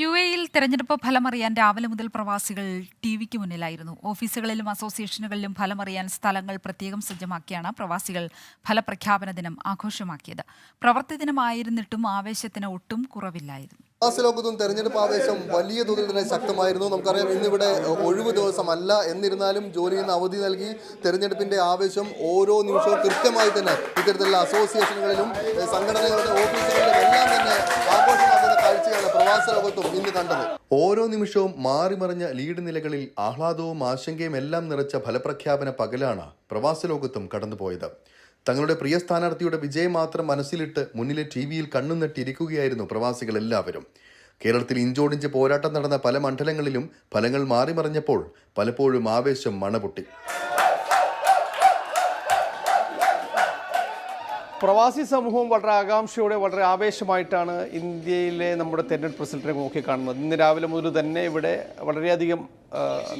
U എയിൽ തെരഞ്ഞെടുപ്പ് ഫലമറിയാൻ രാവിലെ മുതൽ പ്രവാസികൾ ടി വിക്ക് മുന്നിലായിരുന്നു. ഓഫീസുകളിലും അസോസിയേഷനുകളിലും ഫലമറിയാൻ സ്ഥലങ്ങൾ പ്രത്യേകം സജ്ജമാക്കിയാണ് പ്രവാസികൾ ഫലപ്രഖ്യാപന ദിനം ആഘോഷമാക്കിയത്. പ്രവർത്തി ദിനമായിരുന്നിട്ടും ആവേശത്തിന് ഒട്ടും കുറവില്ലായിരുന്നു. പ്രവാസി ലോകത്തും തെരഞ്ഞെടുപ്പ് ആവേശം വലിയ തോതിൽ തന്നെ ശക്തമായിരുന്നു. നമുക്കറിയാം ഇന്നിവിടെ ഒഴിവ് ദിവസമല്ല. എന്നിരുന്നാലും ജോലിയിൽ നിന്ന് അവധി നൽകി തെരഞ്ഞെടുപ്പിന്റെ ആവേശം ഓരോ നിമിഷവും കൃത്യമായി തന്നെ ഇത്തരത്തിലുള്ള അസോസിയേഷനുകളിലും സംഘടനകളുടെ ആഘോഷമാക്കുന്ന കാഴ്ചയാണ് ലോകത്തും ഇന്ന് കണ്ടത്. ഓരോ നിമിഷവും മാറിമറിഞ്ഞ ലീഡ് നിലകളിൽ ആഹ്ലാദവും ആശങ്കയും എല്ലാം നിറച്ച ഫലപ്രഖ്യാപന പകലാണ് പ്രവാസലോകത്തും കടന്നുപോയത്. തങ്ങളുടെ പ്രിയ സ്ഥാനാർത്ഥിയുടെ വിജയം മാത്രം മനസ്സിലിട്ട് മുന്നിലെ ടി വിയിൽ കണ്ണുനട്ടിരിക്കുകയായിരുന്നു പ്രവാസികൾ എല്ലാവരും. കേരളത്തിൽ ഇഞ്ചോടിഞ്ച് പോരാട്ടം നടന്ന പല മണ്ഡലങ്ങളിലും ഫലങ്ങൾ മാറിമറിഞ്ഞപ്പോൾ പലപ്പോഴും ആവേശം മണപൊട്ടി. പ്രവാസി സമൂഹം വളരെ ആകാംക്ഷയോടെ വളരെ ആവേശമായിട്ടാണ് ഇന്ത്യയിലെ നമ്മുടെ തെരഞ്ഞെടുപ്പ് റിസൾട്ടിനെ നോക്കിക്കാണുന്നത്. ഇന്ന് രാവിലെ മുതൽ തന്നെ ഇവിടെ വളരെയധികം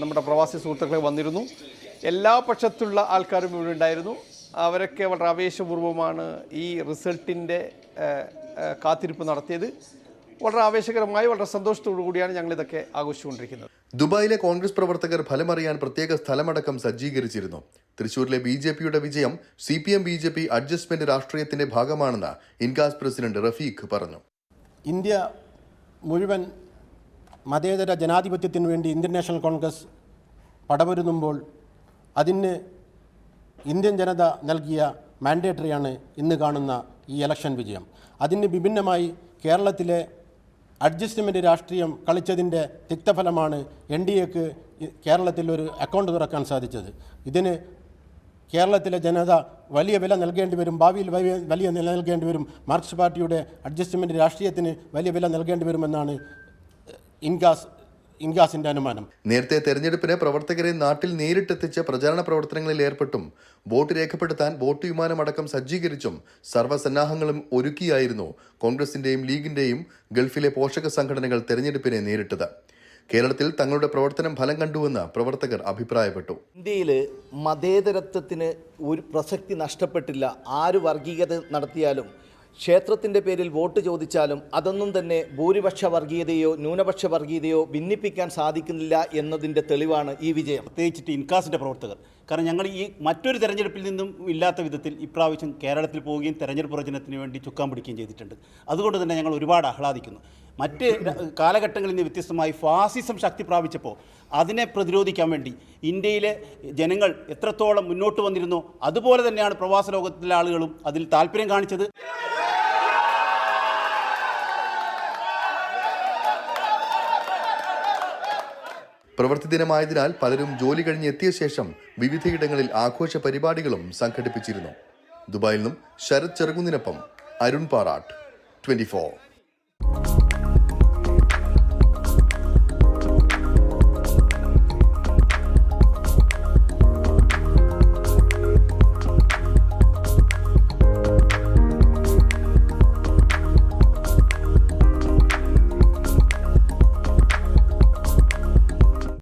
നമ്മുടെ പ്രവാസി സുഹൃത്തുക്കളെ വന്നിരുന്നു. എല്ലാ പക്ഷത്തുള്ള ആൾക്കാരും ഇവിടെ ഉണ്ടായിരുന്നു. അവരൊക്കെ വളരെ ആവേശപൂർവമാണ് ഈ റിസൾട്ടിന്റെ കാത്തിരിപ്പ് നടത്തിയത്. വളരെ ആവേശകരമായി വളരെ സന്തോഷത്തോടു കൂടിയാണ് ഞങ്ങളിതൊക്കെ ആഘോഷിച്ചുകൊണ്ടിരിക്കുന്നത്. ദുബായിലെ കോൺഗ്രസ് പ്രവർത്തകർ ഫലമറിയാൻ പ്രത്യേക സ്ഥലമടക്കം സജ്ജീകരിച്ചിരുന്നു. തൃശൂരിലെ ബി ജെ പിയുടെ വിജയം C P M B J P adjustment രാഷ്ട്രീയത്തിന്റെ ഭാഗമാണെന്ന് ഇൻകാസ് പ്രസിഡന്റ് റഫീഖ് പറഞ്ഞു. ഇന്ത്യ മുഴുവൻ മതേതര ജനാധിപത്യത്തിന് വേണ്ടി ഇന്ത്യൻ നാഷണൽ കോൺഗ്രസ് പടവരുന്നുമ്പോൾ അതിന് ഇന്ത്യൻ ജനത നൽകിയ മാൻഡേറ്ററിയാണ് ഇന്ന് കാണുന്ന ഈ ഇലക്ഷൻ വിജയം. അതിന് വിഭിന്നമായി കേരളത്തിലെ അഡ്ജസ്റ്റ്മെന്റ് രാഷ്ട്രീയം കളിച്ചതിന്റെ തിക്തഫലമാണ് എൻ ഡി എക്ക് കേരളത്തിൽ ഒരു അക്കൗണ്ട് തുറക്കാൻ സാധിച്ചത്. ഇതിന് കേരളത്തിലെ ജനത വലിയ വില നൽകേണ്ടി വരും ഭാവിയിൽ വലിയ വലിയ വില നൽകേണ്ടി വരും. മാർക്സ് പാർട്ടിയുടെ അഡ്ജസ്റ്റ്മെന്റ് രാഷ്ട്രീയത്തിന് വലിയ വില നൽകേണ്ടി വരുമെന്നാണ് ഇൻഗാസ് ഇൻഗാസിന്റെ അനുമാനം. നേരത്തെ തെരഞ്ഞെടുപ്പിന് പ്രവർത്തകരെ നാട്ടിൽ നേരിട്ടെത്തിച്ച് പ്രചാരണ പ്രവർത്തനങ്ങളിൽ ഏർപ്പെട്ടും. വോട്ട് രേഖപ്പെടുത്താൻ വോട്ട് വിമാനമടക്കം സജ്ജീകരിച്ചും സർവസന്നാഹങ്ങളും ഒരുക്കിയായിരുന്നു കോൺഗ്രസിന്റെയും ലീഗിന്റെയും ഗൾഫിലെ പോഷക സംഘടനകൾ തെരഞ്ഞെടുപ്പിനെ നേരിട്ടത്. കേരളത്തിൽ തങ്ങളുടെ പ്രവർത്തനം ഫലം കണ്ടുവെന്ന് പ്രവർത്തകർ അഭിപ്രായപ്പെട്ടു. ഇന്ത്യയിൽ മതേതരത്വത്തിന് ഒരു പ്രസക്തി നഷ്ടപ്പെട്ടില്ല. ആര് വർഗീയത നടത്തിയാലും ക്ഷേത്രത്തിന്റെ പേരിൽ വോട്ട് ചോദിച്ചാലും അതൊന്നും തന്നെ ഭൂരിപക്ഷ വർഗീയതയോ ന്യൂനപക്ഷ വർഗീയതയോ ഭിന്നിപ്പിക്കാൻ സാധിക്കുന്നില്ല എന്നതിന്റെ തെളിവാണ് ഈ വിജയം. പ്രത്യേകിച്ചിട്ട് ഇൻകാസിന്റെ പ്രവർത്തകർ. കാരണം ഞങ്ങൾ ഈ മറ്റൊരു തെരഞ്ഞെടുപ്പിൽ നിന്നും ഇല്ലാത്ത വിധത്തിൽ ഇപ്രാവശ്യം കേരളത്തിൽ പോവുകയും തെരഞ്ഞെടുപ്പ് പ്രചരണത്തിന് വേണ്ടി ചുക്കാൻ പിടിക്കുകയും ചെയ്തിട്ടുണ്ട്. അതുകൊണ്ട് തന്നെ ഞങ്ങൾ ഒരുപാട് ആഹ്ലാദിക്കുന്നു. മറ്റ് കാലഘട്ടങ്ങളിൽ നിന്ന് വ്യത്യസ്തമായി ഫാസിസം ശക്തി പ്രാപിച്ചപ്പോൾ അതിനെ പ്രതിരോധിക്കാൻ വേണ്ടി ഇന്ത്യയിലെ ജനങ്ങൾ എത്രത്തോളം മുന്നോട്ട് വന്നിരുന്നോ അതുപോലെ തന്നെയാണ് പ്രവാസ ലോകത്തിലെ ആളുകളും അതിൽ താല്പര്യം കാണിച്ചത്. പ്രവൃത്തി ദിനമായതിനാൽ പലരും ജോലി കഴിഞ്ഞ് എത്തിയ ശേഷം വിവിധയിടങ്ങളിൽ ആഘോഷ പരിപാടികളും സംഘടിപ്പിച്ചിരുന്നു. ദുബായിൽ നിന്നും ശരത് ചെറുകുന്നിനൊപ്പം അരുൺ പാറാട്ട്. ട്വന്റി